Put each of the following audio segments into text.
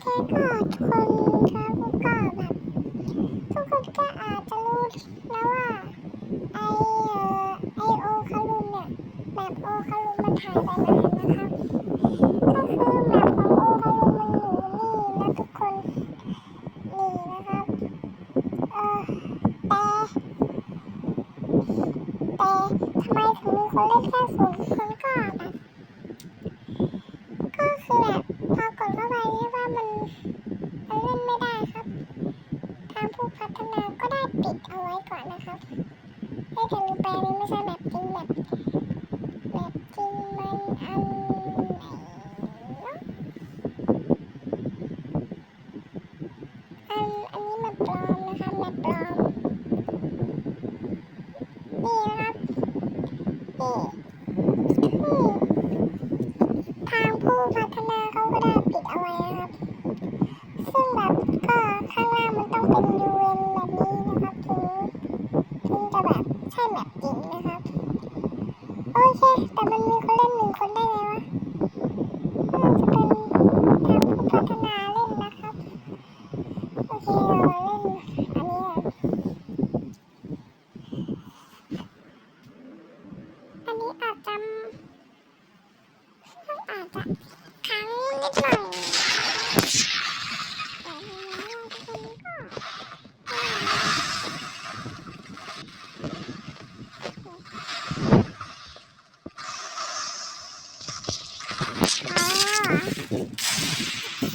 เคก็ทุกคนครับก็แบบทุกคนก็อาจจะรู้แล้วว่าไอเอไอโอคารุนเนี่ยแบบโอคารุนมันหายไปนานนะครับก็คือแบบของโอคารุนมันอยู่นี่นะทุกคนนี่นะครับเออแต่แต่ทำไมถึงมีคนเล่นแค่ศูนย์คนก็แบบก็คือแบบพอกดเข้าไปที่ว่ามันเล่นไม่ได้ครับ ทางผู้พัฒนาก็ไดเอาไว้ก่อนนะครับให้แต่ลืมไปอันนี้ไม่ใช่แบบแบบจริงมันอันไหนเนาะอันอันนี้มาปลอมนะคะมาปลอมนี่นะครับนี่อืม ทางผู้พัฒนาเขาก็ได้ปิดเอาไว้นะครับ ซึ่งแบบก็ข้างล่างมันต้องเป็น UN แบบนี้นะครับ ถึงถึงจะแบบใช่แบบจริงนะครับ โอเค แต่มันมีคนเล่นหนึ่งคนได้ไงวะน่าจะเป็นทางผู้พัฒนาเล่นนะครับ โอเคเราเล่นอันนี้อะอันนี้อาจจะอาจจะค้างนิดหน่อยแต่ในนั้นทุกคนก็อ๋อ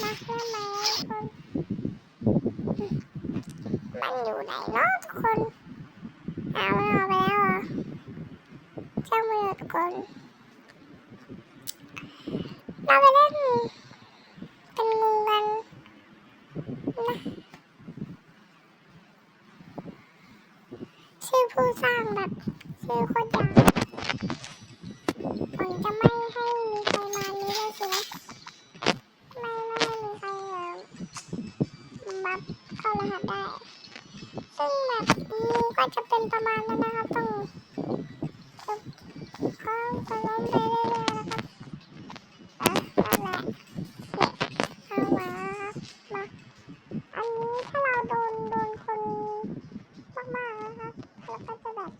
มาเพื่อนไหมทุกคน มันอยู่ไหนเนาะทุกคนเอามันออกไปแล้วเหรอเจ้ามือทุก คนเราไปเล่นเป็นงูกันนะชื่อผู้สร้างแบบชื่อโคตรยาวผมจะไม่ให้มีใครมานี้เลยสินะไม่ไม่ให้มีใครเอ่อบัฟเข้ารหัสได้ ซึ่งแบบงูก็จะเป็นประมาณนั้นนะครับต้อง ก็จะล้มไปเรื่อยๆนะครับ อะนั่นแหละเนี่ยเอามามาอันนี้ถ้าเราโดนโดนคนมากๆนะคะเราก็จะแบบ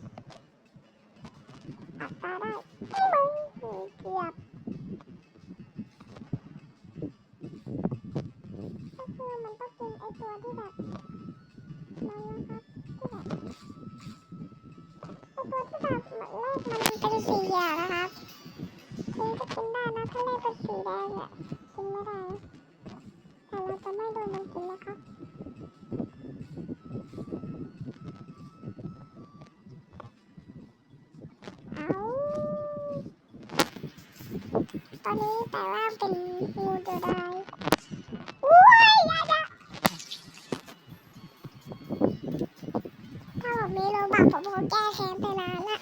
อัดตาได้ไม่มึงเกือบก็คือมันต้องเป็นไอตัวที่แบบมันนะครับที่แบบไอตัวที่แบบเหมือนเลขมันเป็นสีอะนะครับกินก็กินได้นะถ้าเลขเป็นสีแดงเนี่ยกินไม่ได้นะแต่เราจะไม่โดนมันกินนะครับ เอา ตอนนี้แต่ว่าเป็นงูตัวใดอุ้ยยาอยาถ้าผมมีโลบักผมคงแก้แค้นไปนานละ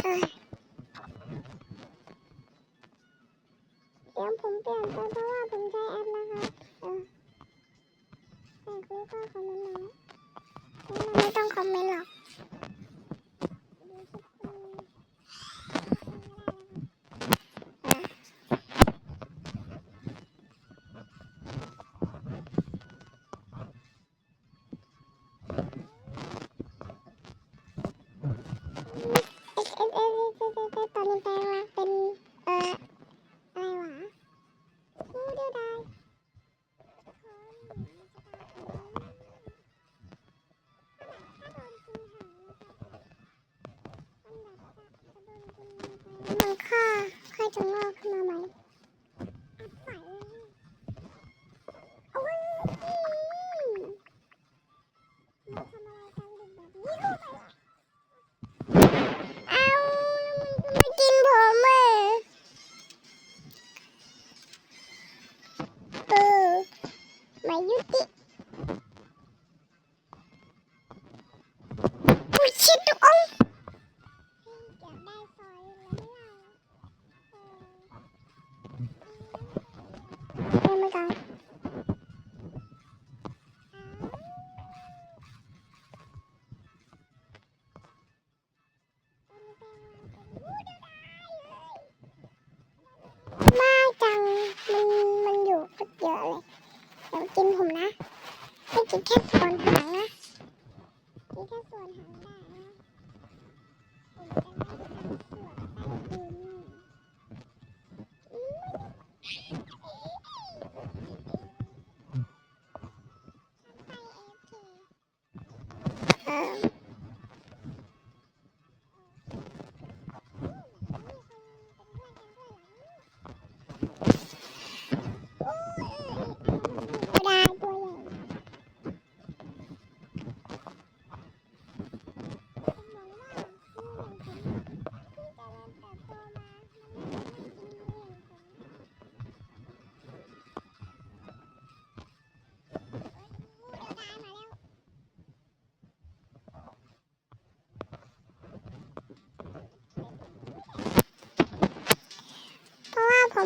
เดี๋ยวผมเปลี่ยนไปเพราะว่าผมใช้แอปนะครับเออแต่คุณก็คอมเมนต์มาไม่ต้องคอมเมนต์หรอก มายุติอุ้ กินผมนะไม่กินแค่ส่วนหางนะกินแค่ส่วนหางได้นะผมจะไม่ทำส่วน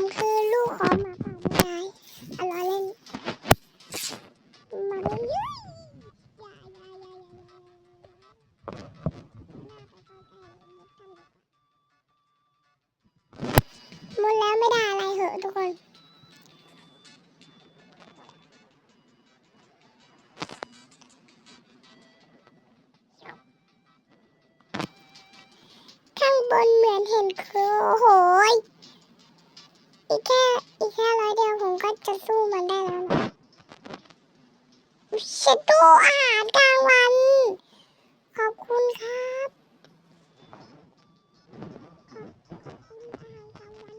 มคือลูกของหมาป่าไม่ได้อะล้อเล่นมาเลยเยอะอย่าอย่าอย่าอย่าหมดแล้วไม่ได้อะไรเหอะทุกคนข้างบนเหมือนเห็นคือโอ้โหย อีกแค่อีกแค่ร้อยเดียวผมก็จะสู้มันได้แล้วนะเชดโดอาหารกลางวัน ขอบคุณครับขอบคุณอาหารกลางวัน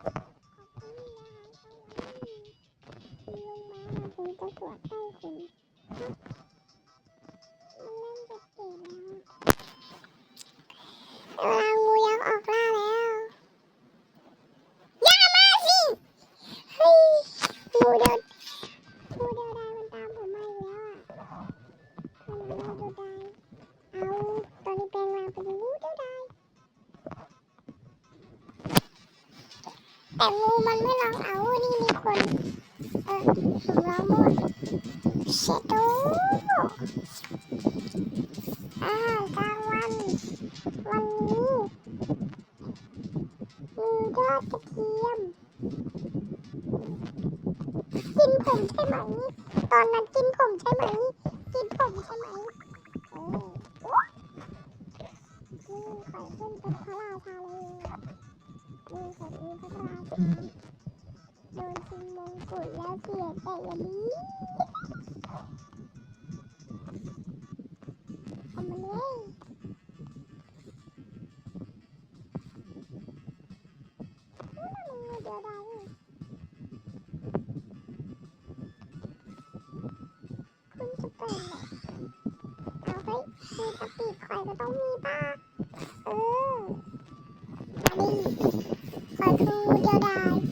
ขอบคุณอาหารกลางวันลงมาผมจะตรวจให้คุณ มันไม่ร้องเอา นี่มีคน เออผมร้องมั่วเชโดอาหารกลางวัน วันนี้มียอดกระเกียม กินผมใช่ไหม ตอนนั้นกินผมใช่ไหม กินผมใช่ไหมเออนี่ขอยขึ้นเป็นพระราชาเลยนี่ขอยเป็นพระราชา โดนชิงมงกุฎแล้วเสียใจอย่างนี้ทำมาเลยนี่มันงูเดียวดายนี่คุณจะเป็นเอาเฮ้ยมีสปีดคอยก็ต้องมีป่ะเออมาดิ คอยคื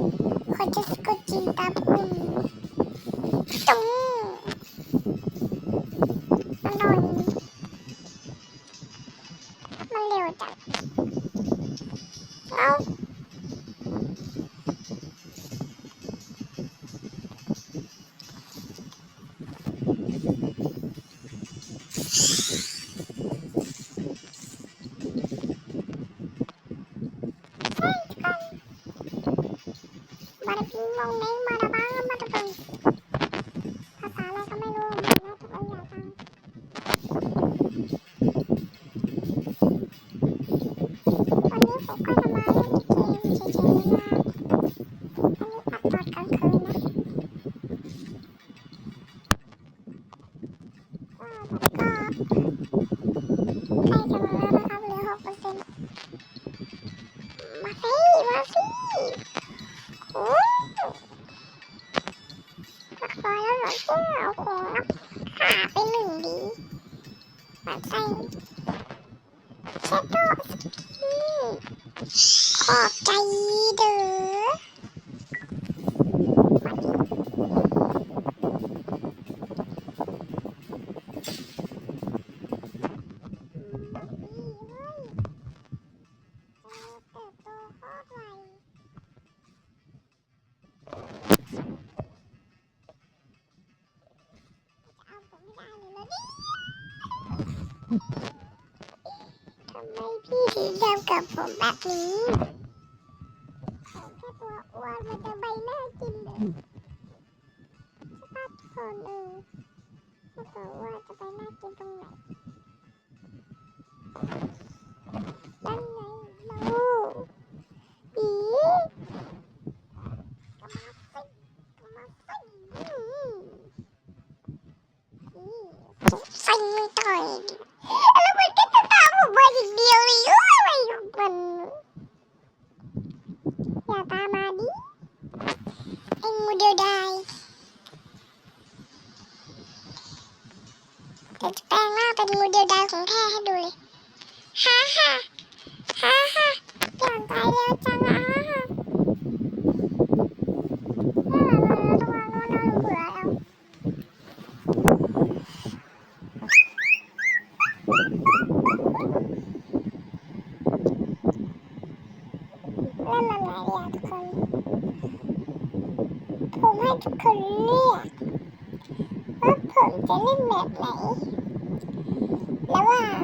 มาดพิงมอ กับผมแบบนี้แค่ตัวอ้วนว่ามันจะใบหน้ากินเลยสภาพคนเออถ้าเกิดว่าจะใบหน้ากินตรงไหนนั่นไงเราปีกลับมาสิกมาสิอืมสิไม่ต่อยแล้วมันก็จะตามผมมาอย่างเดียวเลยเอ้ยอะไรของ มันอย่าตามมาดิไอ้งูเดียวดายเดี๋ยวจะแปลงร่างเป็นงูเดียวดายของแท้ให้ดูเลยฮ่าฮ่าฮ่าฮ่าอยากตายเร็วจังอะวังระวังระวังเบื่อแล้ว เล่นอะไรอะทุกคน ผมให้ทุกคนเลือกว่าผมจะเล่นแบบไหน ระหว่าง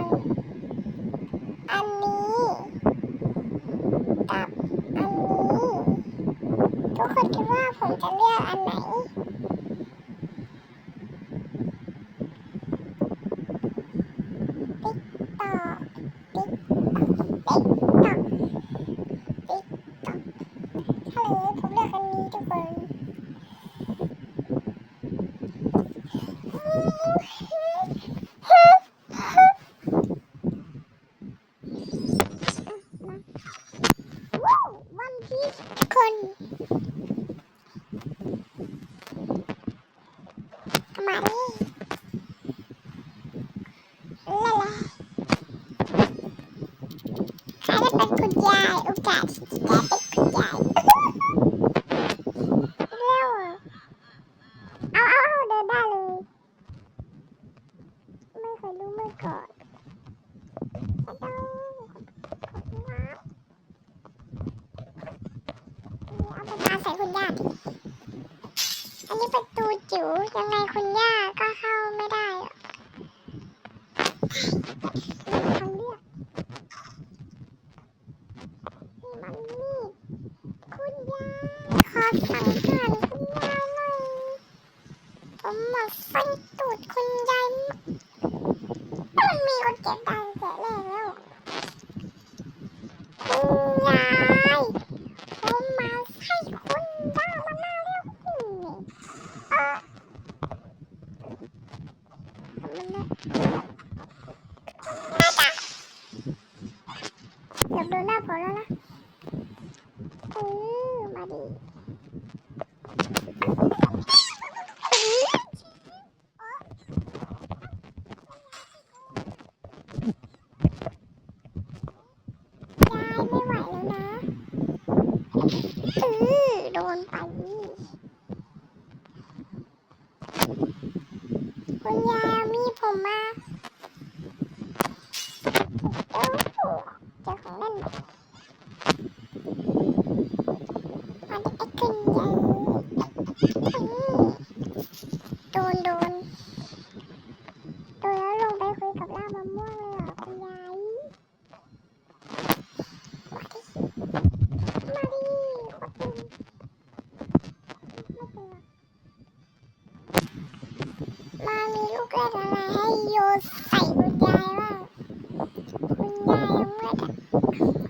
อันนี้กับอันนี้ ทุกคนคิดว่าผมจะเลือกอันไหน ติ๊กตอกติ๊กตอกติ๊กตอกติ๊กตอกถ้าเลยผมเลือกอันนี้ทุกคน ว้าววันพีชคนมาดิละละใครจะเป็นคุณ ยายโอกาสที่จะเป็นคุณยายเร็วเอาเอาเดินได้เลย ไม่เคยรู้มาก่อนจะต้องขอบคุณครับเอาไปปาใส่คุณย่าอันนี้ประตูจิ๋วยังไงคุณย่าก็เข้าไม่ได้หรอกนี่มันมีดคุณย่าขอสั่งหารคุณยายหน่อย ผมหมดฟันตูดคุณยายมันมีคนเก็บตังค์แต่แรกแล้ว คุณยาย ผมมาให้คุณได้มาหน้าเรียกคุณนี่เออมันนะน่าจะ เกือบโดนหน้าผมแล้วนะเออมาดิเออยายไม่ไหวแล้วนะเออโดนไปคุณยายเอามีดผมมาโอ้โหเจอของเล่นมาดิไอ้คุณยายอืมโดนโดนโดนแล้วลงไปคุยกับล่ามะม่วงเลยเหรอคุณยายมาดิมาดิขอกิน มามีลูกเล่นอะไรให้โยน ใส่คุณยายว่าคุณยายยังไม่ได้คุณยายเหลือ